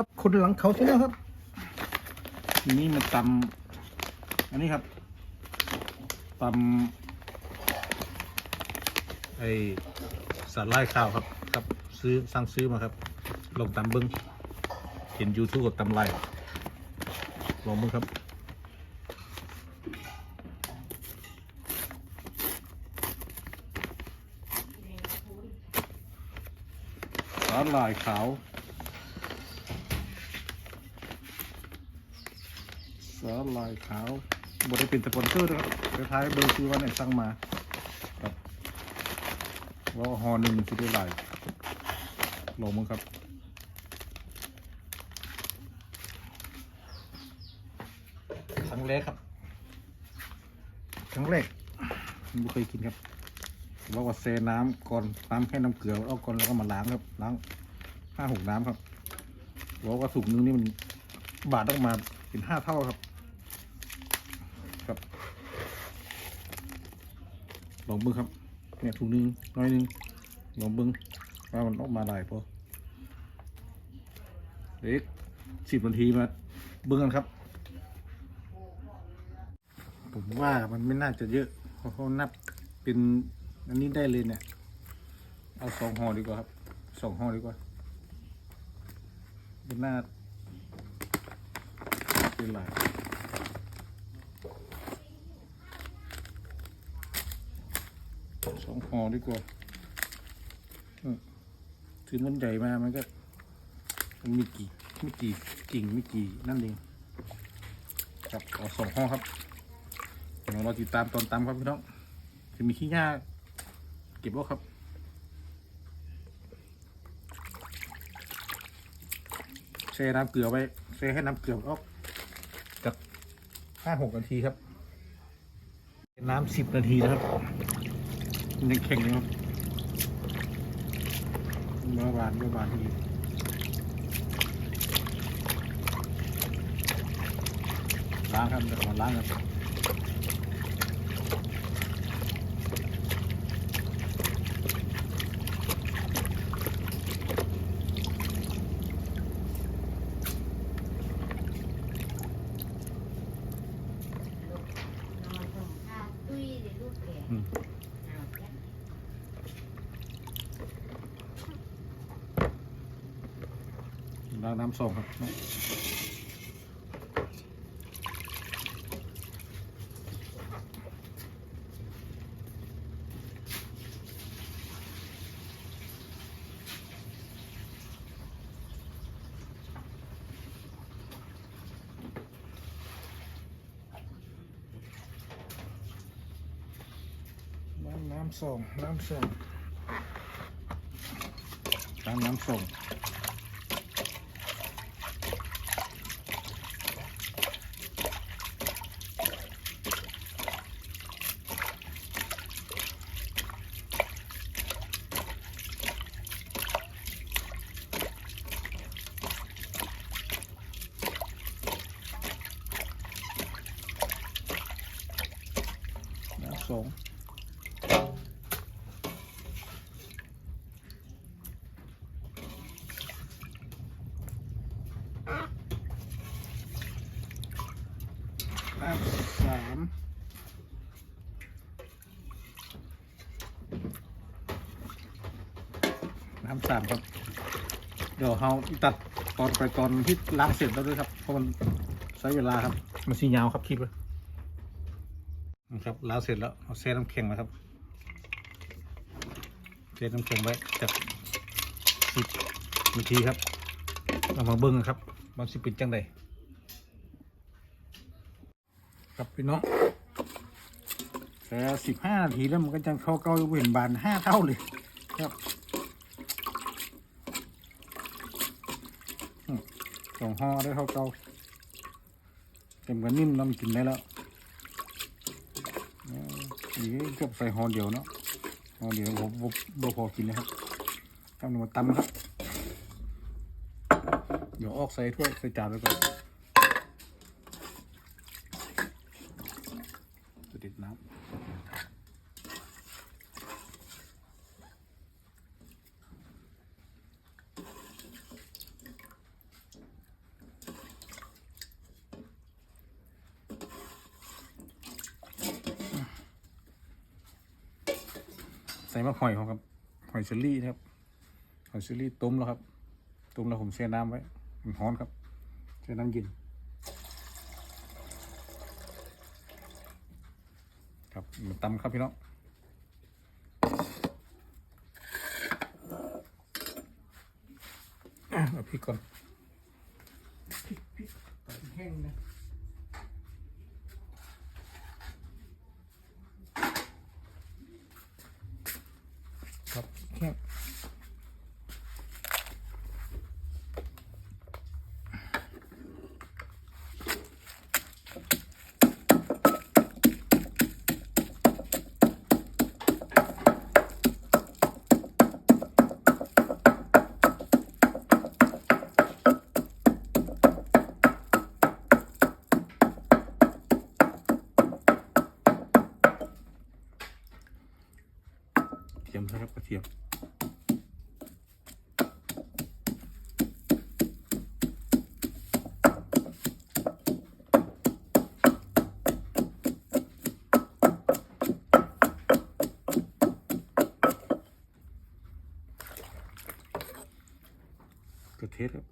ครับคนหลังเขาใช่ไหมครับทีนี้มันตำอันนี้ครับตำไอสาลายข้าวครับครับ ซื้อสั่งซื้อมาครับ ลองตำเบิ้งเห็นยูทูบกับตำลายลองเบิ้งครับสาลายขาว สาลายขาวบได้เป็นสปอนเซอร์นะครับท้ายเบอร์คือว่าไหนสั่งมาครับว่าฮอหนึ่งสิได้หลายลงมั้งครับครั้งแรกครับครั้งแรกไม่เคยกินครับว่าว่าเซน้ำก่อนน้ำแค่น้ำเกลือเอาก่อนแล้วก็มาล้างครับล้างห้าหกน้ำครับว่าว่าสุกนึงนี่มันบาทต้องมาเป็นห้าเท่าครับ ลองเบิ้งครับเนี่ยถุงนึงน้อยนึงลองเบิ้งว่ามันออกมาหลายพอเด็กสิบนาทีมาเบิ้งกันครับ ผมว่ามันไม่น่าจะเยอะเพราะเขานับเป็นอันนี้ได้เลยเนี่ย เอาสองห่อดีกว่าครับสองห่อดีกว่าเป็นหน้าเป็นหลาย สองห่อดีกว่าอืมถึงมันใหญ่มามันก็มันมีกี่ไม่กี่กิ่งไม่กี่นั่นเองครับเอาสองห่อครับเดี๋ยวเราติดตามตอนตามครับพี่น้องจะมีขี้หญ้าเก็บไว้ครับแช่น้ำเกลือไว้แช่ให้น้ำเกลือออกจากห้าหกนาทีครับ น้ำสิบนาทีนะครับ ยังแข็งอยู่ครับเมื่อวานเมื่อวานที่ล้างครับเดี๋ยวมาล้างครับ ตุ้ยเดี๋ยวลูกแก่ อืม เอาแก่ ล้างน้ำส่งครับล้างน้ำส่งน้ำส่งล้างน้ำส่ง น้ำสอง น้ำสามน้ำสามครับ เดี๋ยวเราตัดตอนไปตอนที่ล้างเสร็จแล้วด้วยครับ เพราะมันใช้เวลาครับ มันสียาวครับคลิปเลยนะครับล้างเสร็จแล้วเอาเซน้ำแข็งนะครับเซน้ำแข็งไว้จากสิบนาทีครับ เอามาเบิ้งนะครับมันสิเป็นจังได ครับพี่น้องแต่สิบห้านาทีแล้วมันก็จะเข้าเก้าเห็นบานห้าเท่าเลยครับสองห่อได้เข้าเก้าเต็มกันนิ่มน้ำกินได้แล้วนี่เกือบใส่ห่อเดียวเนาะห่อเดียวผมบ่พอกินเลยครับทำหนึ่งมาตำครับ เดี๋ยวออกใส่ถ้วยใส่จานไว้ก่อนจะติดน้ ส่มะหอยครับหอยเชอรี่นะครับหอยเชอรี่ต้มแล้วครับต้มแล้วผมแช่น้ำไว้มันร้อนครับแช่น้ำเย็นครับมาตำครับพี่น้องเอาพริกก่อนพริกพริกตอนแห้งนะ ครับแค่เทียมนะครับกระเทียม กระเทศครับ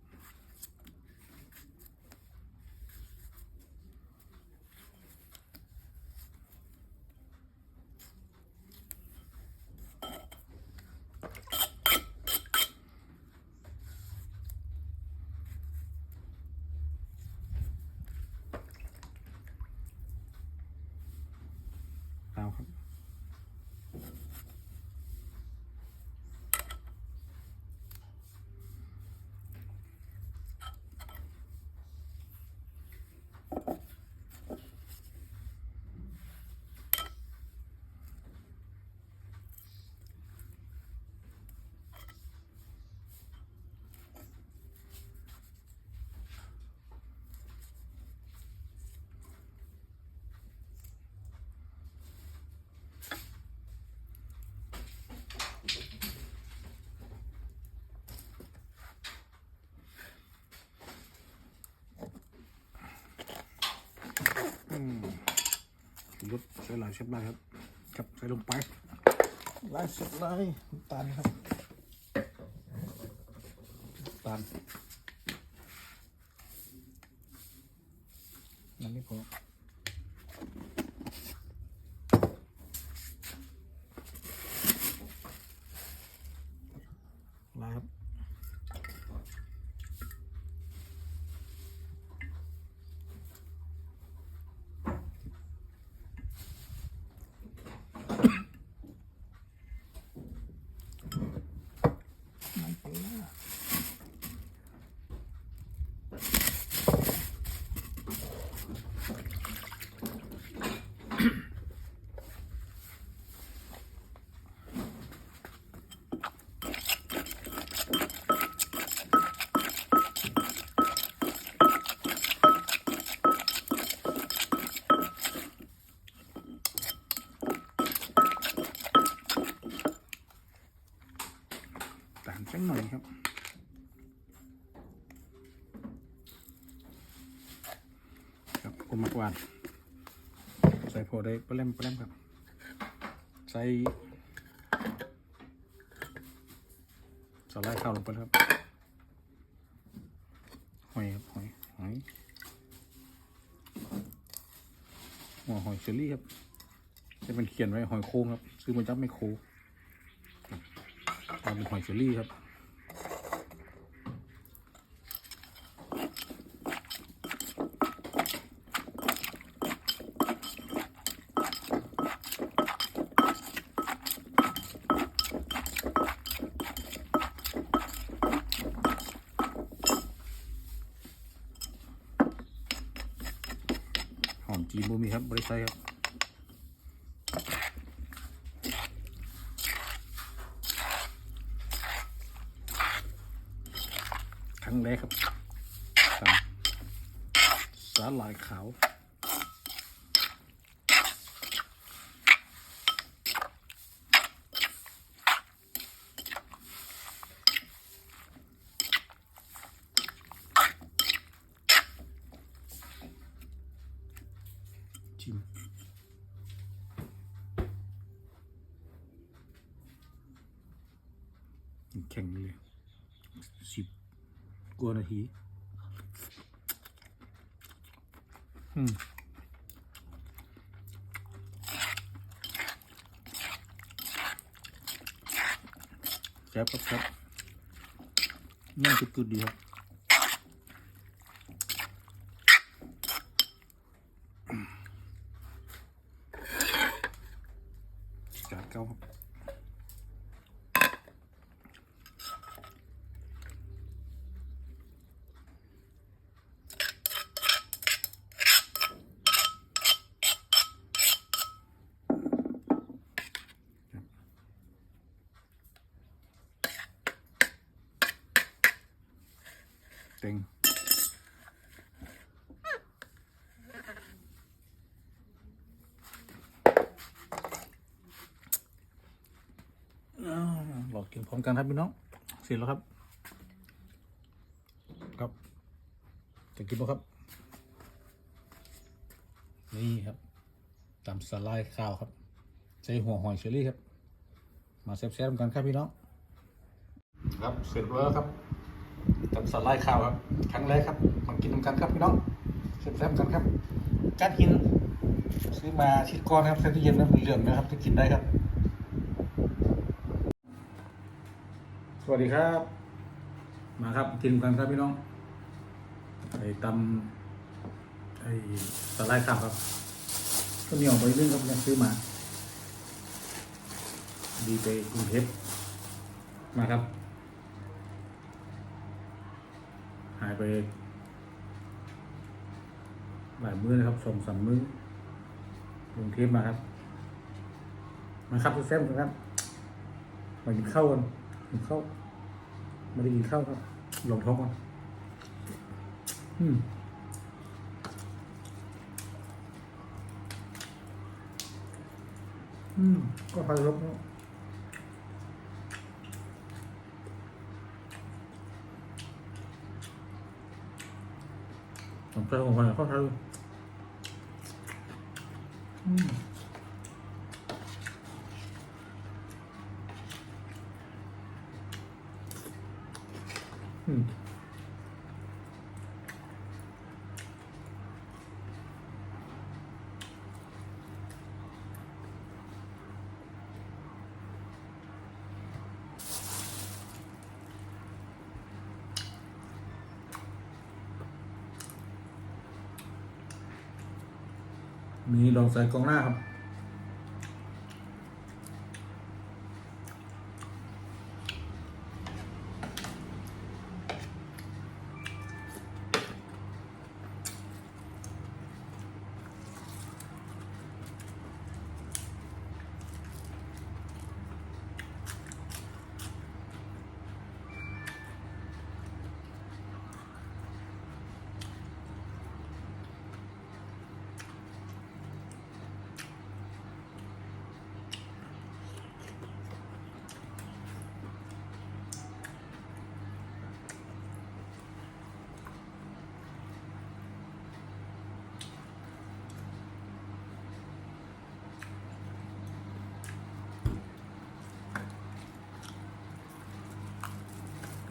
ตามครับ อืมรสใส่หลายเชฟได้ครับครับใส่ลงไปหลายเชฟไลายตาลครับตาลนั่นนี่พอ ตามสักหน่อยครับ ครับอมมากวาดใส่พอได้ปลาเล่มปลาเล่มครับ ใส่สไลด์ข้าวลงไปครับหอยครับหอยหอยหัวหอยเชอรี่ครับจะเป็นเขียนไว้หอยโค้งครับ ซื้อมาจับไม่โค้ง เอาเป็นหอยเชอรี่ครับหอมจีนบูมีครับบริษัทครับ รั้งแรกครับตำสาหร่ายขาวชิมข็งเลย กว่านาทีอืมแซ่บครับครับนั่งจุดๆดีครับ เต็งอ้าวหลอกกินพร้อมกันครับพี่น้องเสร็จแล้วครับ ครับ จะกินป่ะครับ นี่ครับตำสไลด์ข้าวครับ ใส่หัวหอยเชอรี่ครับ มาแซ่บๆกันครับพี่น้อง ครับ เสร็จแล้วครับ ตำสไลด์ข้าวครับ ครั้งแรกครับมากินกันครับพี่น้องแซ่บๆกันครับจัดกินซื้อมาชิดก้อนครับใส่ตู้เย็นนะมันเหลืองนะครับจะกินได้ครับ สวัสดีครับ มาครับกินกันครับพี่น้องไอ้ตำไอ้สไลด์ข้าวครับก็เหนียวไปเรื่องครับยังซื้อมา ดีไปกรุงเทพมาครับ หายไปหลายมื้อนะครับสองสามมื้อกรุงเทพมาครับ มาครับแซ่บๆกันครับมากินข้าวกันกินข้าวไม่ได้กินข้าวครับลงท้องก่อนอืมอืมก็พายรบเนอะ ผมไปของมันก็ทายอืม อืม มีดองใส่กองหน้าครับ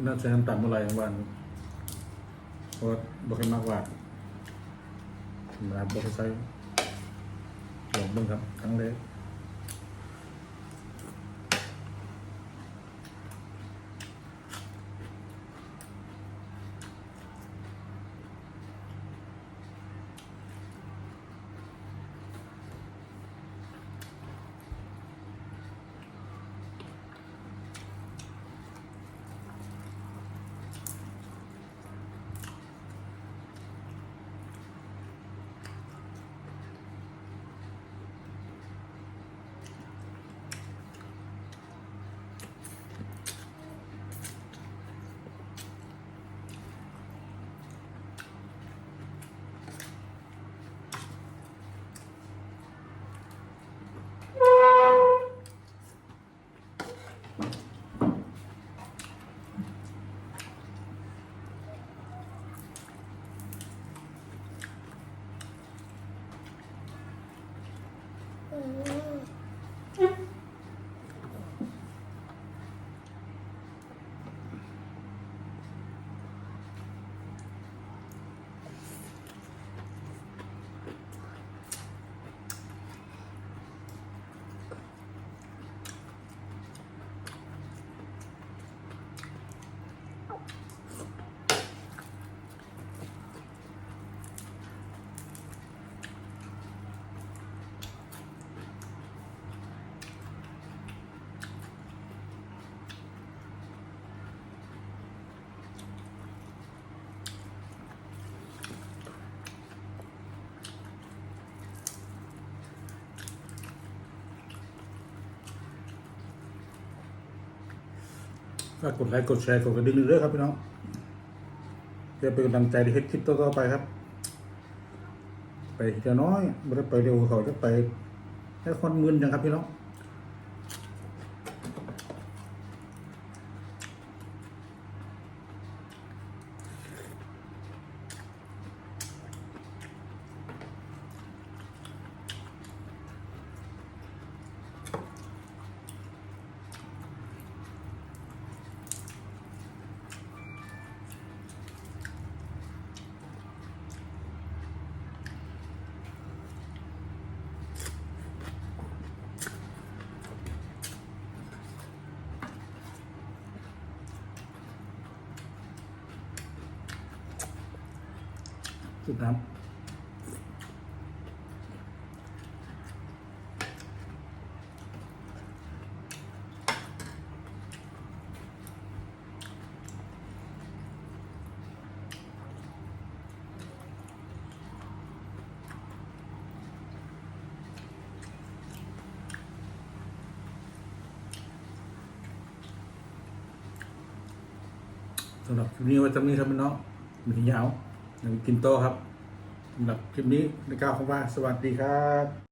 น่าจะทำต่ำเมื่อไร่องวันเพราะว่าบเคยมากกว่าธรรมดาบเคยใส่หลงบึ้งครับครั้งแรกากกดไลค์กดแชร์กดกระดิ่งด้วยครับพี่น้องเพื่อเป็นกำลังใจในคลิปต่อๆไปครับ ไปจะน้อยไม่ได้ไปเร็วเขาจะไปให้คนมึนจังครับพี่น้อง สุดน้ำสำหรับคลิปนี้ไว้จำนี้ครับพี่น้องมันยาว กินโตครับสำหรับคลิปนี้ในก้าวคำว่าสวัสดีครับ